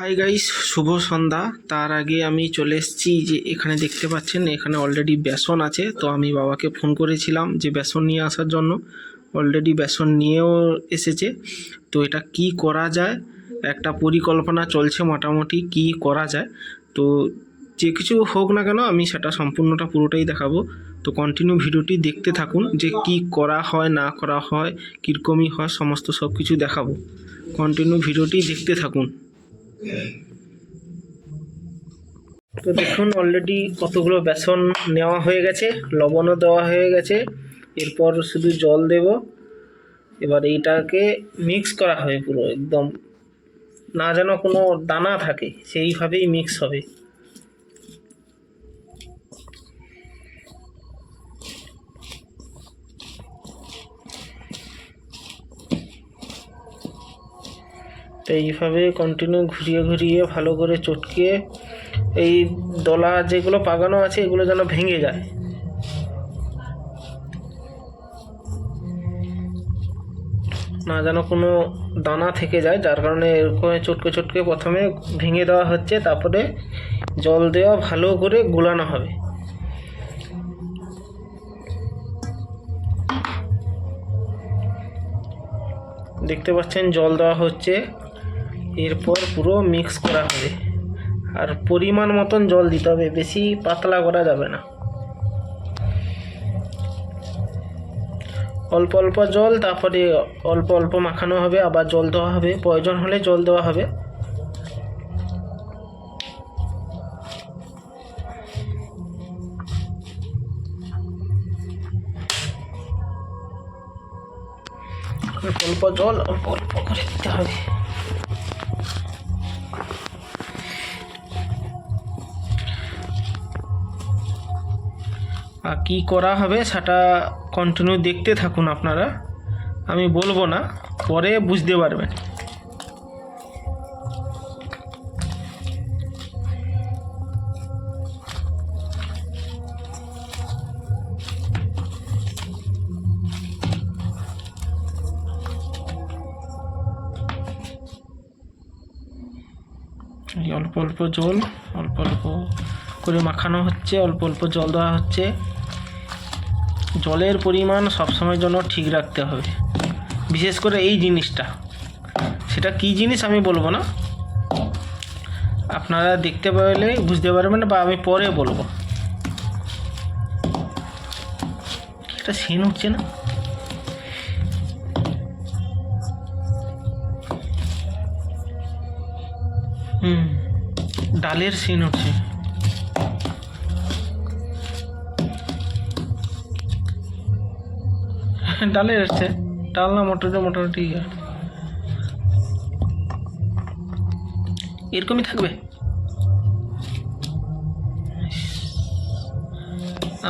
Hi guys শুভ সন্ধ্যা। তার আগে আমি চলে এসেছি যে এখানে দেখতে পাচ্ছেন, এখানে অলরেডি বেসন আছে। তো আমি বাবাকে ফোন করেছিলাম যে বেসন নিয়ে আসার জন্য। অলরেডি বেসন নিয়েও এসেছে। তো এটা কি করা যায়? একটা পরিকল্পনা চলছে মোটামুটি কি করা যায়? তো যে কিছু হোক না কেন আমি সেটা সম্পূর্ণটা পুরোটাই দেখাবো। তো কন্টিনিউ ভিডিওটি দেখতে থাকুন যে কি করা হয়, না করা হয়, কীরকমই হয়, সমস্ত সব কিছু দেখাবো। কন্টিনিউ ভিডিওটি দেখতে থাকুন। তো দেখুন অলরেডি কতগুলো বেসন নেওয়া হয়ে গেছে, লবণও দেওয়া হয়ে গেছে। এরপর শুধু জল দেব। এবার এইটাকে মিক্স করা হবে পুরো, একদম। না যেন কোনো দানা থাকে, সেইভাবেই মিক্স হবে। তো এইভাবে কন্টিনিউ ঘুরিয়ে ঘুরিয়ে ভালো করে চটকে এই দলা যেগুলো পাকানো আছে এগুলো যেন ভেঙে যায়। না যেন কোনো দানা থেকে যায়, যার কারণে এরকম চটকে চটকে প্রথমে ভেঙে দেওয়া হচ্ছে, তারপরে জল দেওয়া ভালো করে গুলানো হবে। দেখতে পাচ্ছেন জল দেওয়া হচ্ছে। এরপর পুরো মিক্স করা হবে। আর পরিমাণ মতন জল দিতে হবে, বেশি পাতলা করা যাবে না। অল্প অল্প জল, তারপরে অল্প অল্প মাখানো হবে, আবার জল দেওয়া হবে। প্রয়োজন হলে জল দেওয়া হবে। অল্প অল্প জল, অল্প অল্প করে দিতে হবে। কী করা হবে সেটা কন্টিনিউ দেখতে থাকুন আপনারা। আমি বলব না, পরে বুঝতে পারবেন। অল্প অল্প জল, অল্প অল্প করে মাখানো হচ্ছে, অল্প অল্প জল দেওয়া হচ্ছে। জলের পরিমাণ সবসময়ের জন্য ঠিক রাখতে হবে। বিশেষ করে এই জিনিসটা। সেটা কী জিনিস আমি বলব না? আপনারা দেখতে পারলে বুঝতে পারবেন বা আমি পরে বলব। এটা সিন উঠছে না? হুম, ডালের সিন উঠছে ডালের এসছে ডাল না মটরে মোটামুটি এরকমই থাকবে?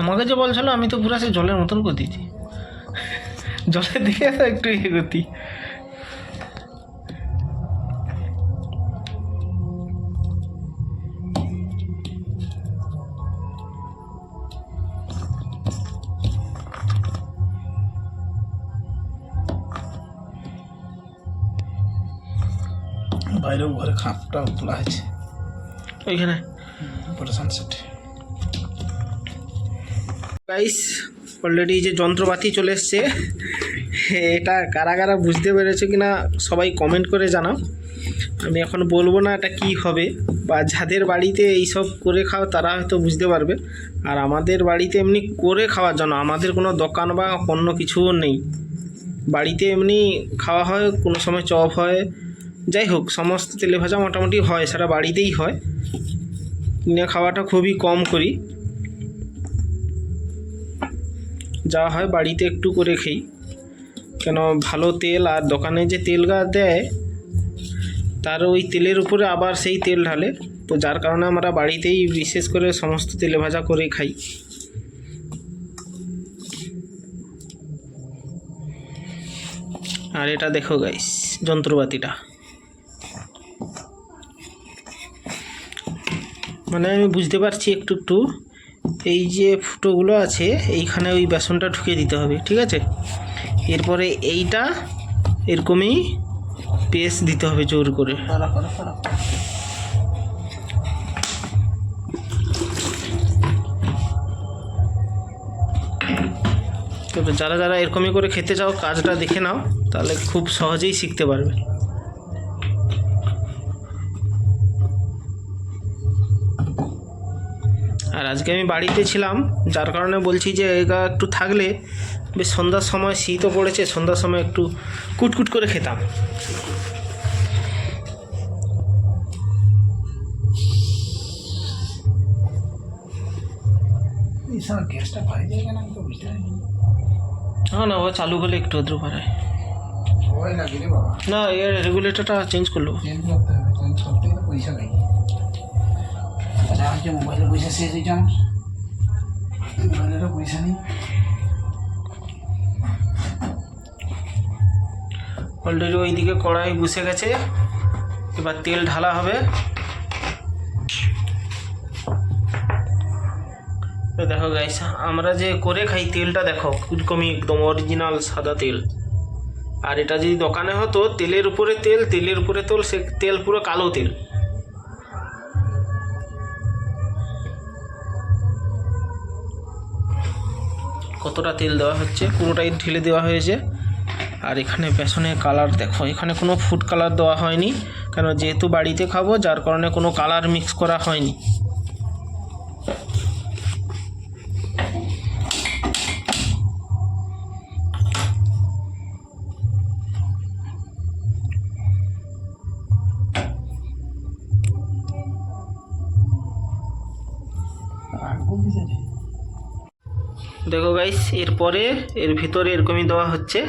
আমাকে যে বলছিল, আমি তো পুরো সে জলের মতন করে দিয়েছি জলের দিকে একটু ইয়ে করতি বাইরেও ঘরে খাপটা তোলা হয়েছে। ওইখানে গাইস অলরেডি যে যন্ত্রপাতি চলে এসছে এটা কারা কারা বুঝতে পেরেছে কিনা সবাই কমেন্ট করে জানাও। আমি এখন বলব না এটা কি হবে বা যাদের বাড়িতে এইসব করে খাও তারা হয়তো বুঝতে পারবে। আর আমাদের বাড়িতে এমনি করে খাওয়ার জন্য আমাদের কোনো দোকান বা অন্য কিছুও নেই। বাড়িতে এমনি খাওয়া হয় কোনো সময় চপ হয় যাই হোক সমস্ত তেলে ভাজা মোটামুটি হয় সেটা বাড়িতেই হয়। কিনে খাওয়াটা খুবই কম করি। যা হয় বাড়িতে একটু করে খেই। কেন, ভালো তেল, আর দোকানে যে তেল গা দেয় তার ওই তেলের উপরে আবার সেই তেল ঢালে। তো যার কারণে আমরা বাড়িতেই বিশেষ করে সমস্ত তেলে ভাজা করে খাই। আর এটা দেখো গাইস যন্ত্রপাতিটা। মানে আমি বুঝতে পারছি একটু একটু। এই যে ফুটোগুলো আছে, এইখানে ওই বেসনটা ঢুকিয়ে দিতে হবে, ঠিক আছে? এরপরে এইটা এরকমই পেস্ট দিতে হবে জোর করে। যারা যারা এরকমই করে খেতে চাও, কাজটা দেখে নাও, তাহলে খুব সহজেই শিখতে পারবে। আজকে আমি বাড়িতে ছিলাম যার কারণে বলছি যে এটা একটু থাকলে বেশ সন্ধ্যার সময় শীতও পড়েছে সন্ধ্যার সময় একটু কুটকুট করে খেতাম। হ্যাঁ না ও চালু হলে একটু আদ্র পারায় না এর রেগুলেটরটা চেঞ্জ করল। চেঞ্জ করতে হবে চেঞ্জ করতে পয়সা লাগে। আচ্ছা হচ্ছে মোবাইলে পয়সা শেষ হয়েছে আমার মোবাইলেরও পয়সা নেই অলরেডি ওইদিকে কড়াই বসে গেছে। এবার তেল ঢালা হবে। দেখো গাইস আমরা যে করে খাই তেলটা দেখো, কিরকমই একদম অরিজিনাল সাদা তেল। আর এটা যদি দোকানে হতো, তেলের উপরে তেল, তেলের উপরে তেল, সে তেল পুরো কালো তেল। কতটা তেল দেওয়া হচ্ছে, পুরোটাই ঢেলে দেওয়া হয়েছে। আর এখানে বেসনের কালার দেখো, এখানে কোনো ফুড কালার দেওয়া হয়নি, কেন যেহেতু বাড়িতে খাব, যার কারণে কোনো কালার মিক্স করা হয়নি। খুব দিছে দেখো গাইস এরপরে এর ভিতরে এরকমই দেওয়া হচ্ছে।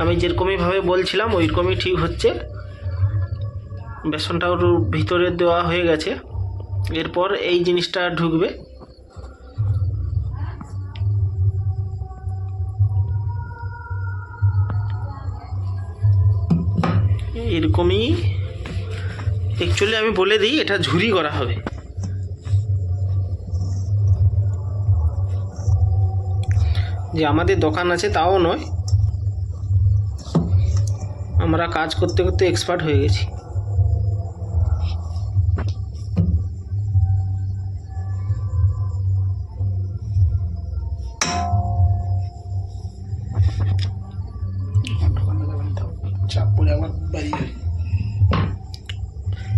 আমি যেরকমইভাবে বলছিলাম, ওইরকমই ঠিক হচ্ছে। বেসনটা ওর ভিতরে দেওয়া হয়ে গেছে। এরপর এই জিনিসটা ঢুকবে। এরকমই অ্যাকচুয়ালি আমি বলে দিই, এটা ঝুরি করা হবে। যে আমাদের দোকান আছে তাও নয়। আমরা কাজ করতে করতে এক্সপার্ট হয়ে গেছি।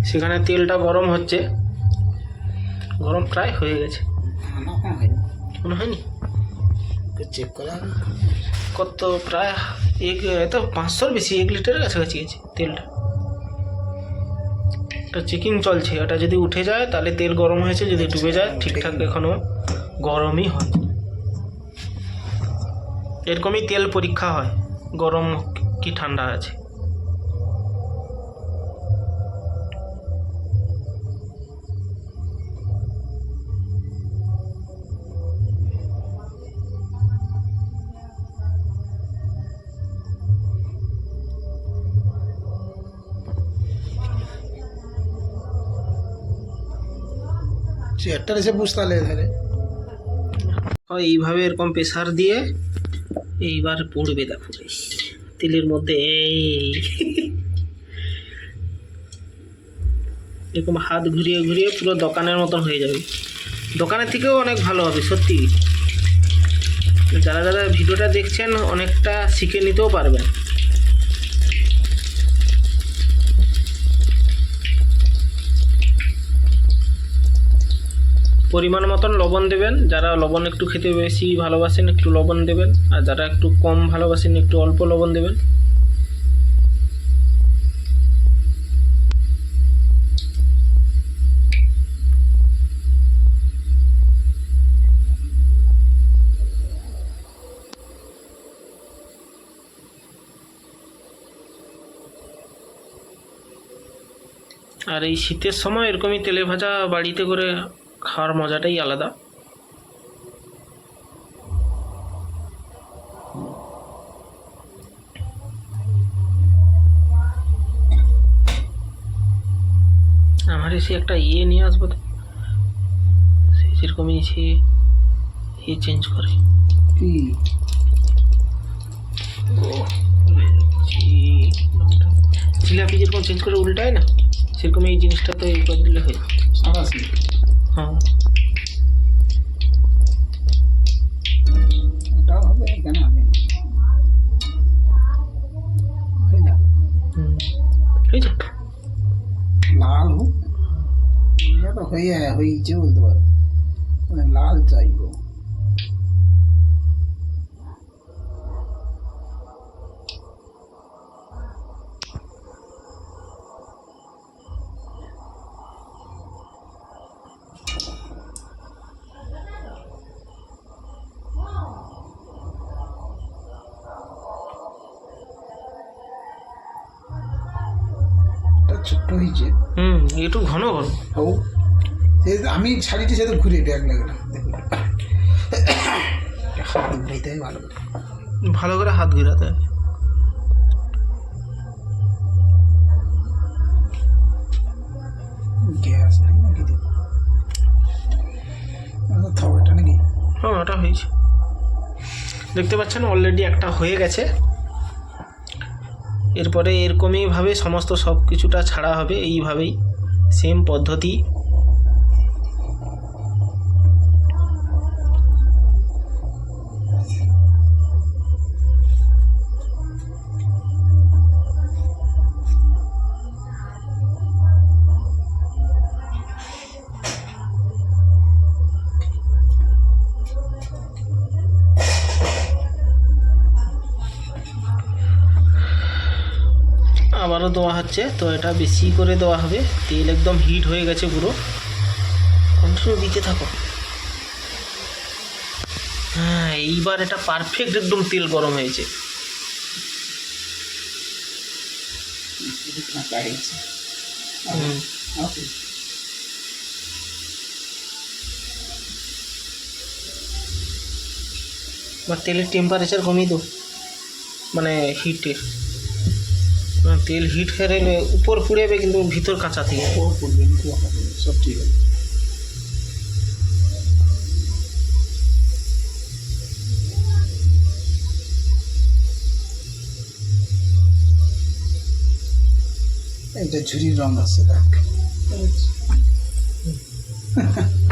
সেখানে তেলটা গরম হচ্ছে। গরম প্রায় হয়ে গেছে। মনে হয়নি? চেক করা। কত প্রায় এক এত পাঁচশোর বেশি এক লিটারের কাছাকাছি গেছে তেলটা। এটা চেকিং চলছে, ওটা যদি উঠে যায় তাহলে তেল গরম হয়েছে, যদি ডুবে যায়, ঠিকঠাক এখনও গরমই হয়। এরকমই তেল পরীক্ষা হয়, গরম কি ঠান্ডা আছে। চেয়ারটা এসে বুঝতে পারলে এধারে। হয় এইভাবে এরকম প্রেসার দিয়ে এইবার পড়বে দেখো। তেলের মধ্যে এই এরকম হাত ঘুরিয়ে ঘুরিয়ে পুরো দোকানের মতন হয়ে যাবে। দোকানের থেকেও অনেক ভালো হবে, সত্যি। যারা যারা ভিডিওটা দেখছেন অনেকটা শিখে নিতেও পারবেন। পরিমাণ মতন লবণ দেবেন। যারা লবণ একটু খেতে বেশি ভালোবাসেন, একটু লবণ দেবেন। আর যারা একটু কম ভালোবাসেন, একটু অল্প লবণ দেবেন। আর এই শীতের সময় এরকমই তেলে ভাজা বাড়িতে করে খাওয়ার মজাটাই আলাদা। আমার এসে একটা ইয়ে নিয়ে আসব তো। সে যেরকমই সে ইয়ে চেঞ্জ করে। কি? জিলাপি যেরকম চেঞ্জ করে উল্টায় না সেরকম এই জিনিসটা তো এই করে দিলে হয় সাতাশি হ্যাঁ এটাও হবে এখানে হবে হয়ে যা হুম ছোট্ট হয়েছে। হুম একটু ঘন ঘন ও আমি শাড়িটি সাথে ঘুরে ব্যাগ লাগলাম হাত ভালো করে। ভালো করে হাত ঘুরাতে হবে গ্যাস নাই নাকি দেব থবটা নাকি। হ্যাঁ ওটা হয়েছে। দেখতে পাচ্ছেন অলরেডি একটা হয়ে গেছে। এরপরে এরকমইভাবে সমস্ত সব কিছুটা ছাড়া হবে এইভাবেই সেম পদ্ধতি। আবারও দেওয়া হচ্ছে, তো এটা বেশি করে দেওয়া হবে। তেল একদম হিট হয়ে গেছে পুরো। কন্টিনিউ দিতে থাকো। হ্যাঁ এইবার এটা পারফেক্ট একদম তেল গরম হয়েছে। তেলের টেম্পারেচার কমিয়ে দো মানে হিটের তেল হিট গেলে উপর পুড়ে যাবে কিন্তু ভিতর কাঁচা থেকে উপর পুড়বে না সব ঠিক আছে। এটা ঝুরির রং আছে দেখ।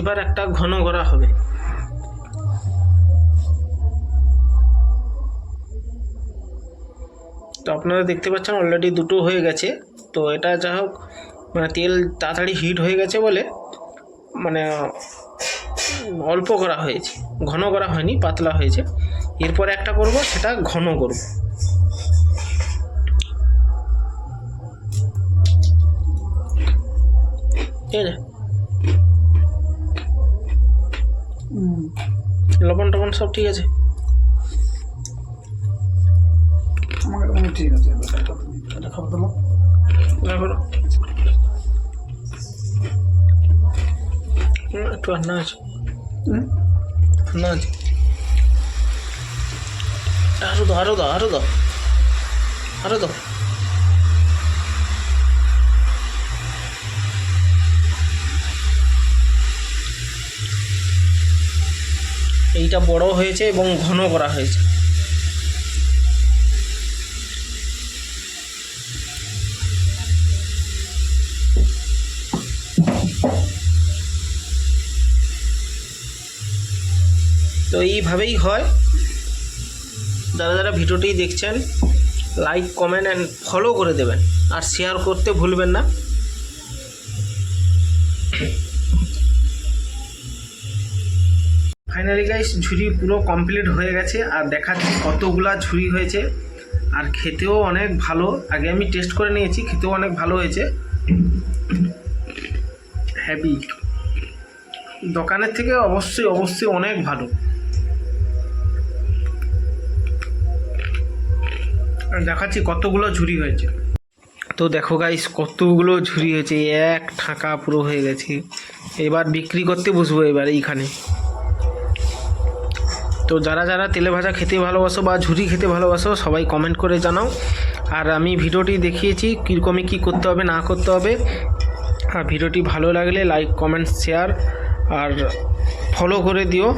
এবার একটা ঘন করা হবে। তো আপনারা দেখতে পাচ্ছেন অলরেডি দুটো হয়ে গেছে। তো এটা যা হোক মানে তেল তাড়াতাড়ি হিট হয়ে গেছে বলে মানে অল্প করা হয়েছে। ঘন করা হয়নি, পাতলা হয়েছে। এরপর একটা করব, সেটা ঘন করব। ঠিক আছে? লবণ টবণ সব ঠিক আছে? ঠিক আছে খাবার একটু রান্না আছে। হুম? রান্না আছে। আরও দাও আরও দাও আরও দাও। আরও দাও। এইটা বড় হয়েছে এবং ঘন করা হয়েছে। তো এইভাবেই হয়। যারা যারা ভিডিওটি দেখছেন লাইক কমেন্ট অ্যান্ড ফলো করে দেবেন। আর শেয়ার করতে ভুলবেন না। ফাইনালি গাইস ঝুড়ি পুরো কমপ্লিট হয়ে গেছে, আর দেখাচ্ছি কতগুলা ঝুড়ি হয়েছে। আর খেতেও অনেক ভালো, আগে আমি টেস্ট করে নিয়েছি, খেতেও অনেক ভালো হয়েছে। হ্যাভি দোকানের থেকে অবশ্যই অবশ্যই অনেক ভালো। আর দেখাচ্ছি কতগুলো ঝুড়ি হয়েছে। তো দেখো গাইস কতগুলো ঝুড়ি হয়েছে, এক ঠাকা পুরো হয়ে গেছে। এবার বিক্রি করতে বসবো এবার এইখানে। তো যারা যারা তেলে ভাজা খেতে ভালোবাসো বা ঝুরি খেতে ভালোবাসো, সবাই কমেন্ট করে জানাও। আর আমি ভিডিওটি দেখিয়েছি কীরকমই কী করতে হবে, না করতে হবে। আর ভিডিওটি ভালো লাগলে লাইক কমেন্ট শেয়ার আর ফলো করে দিও।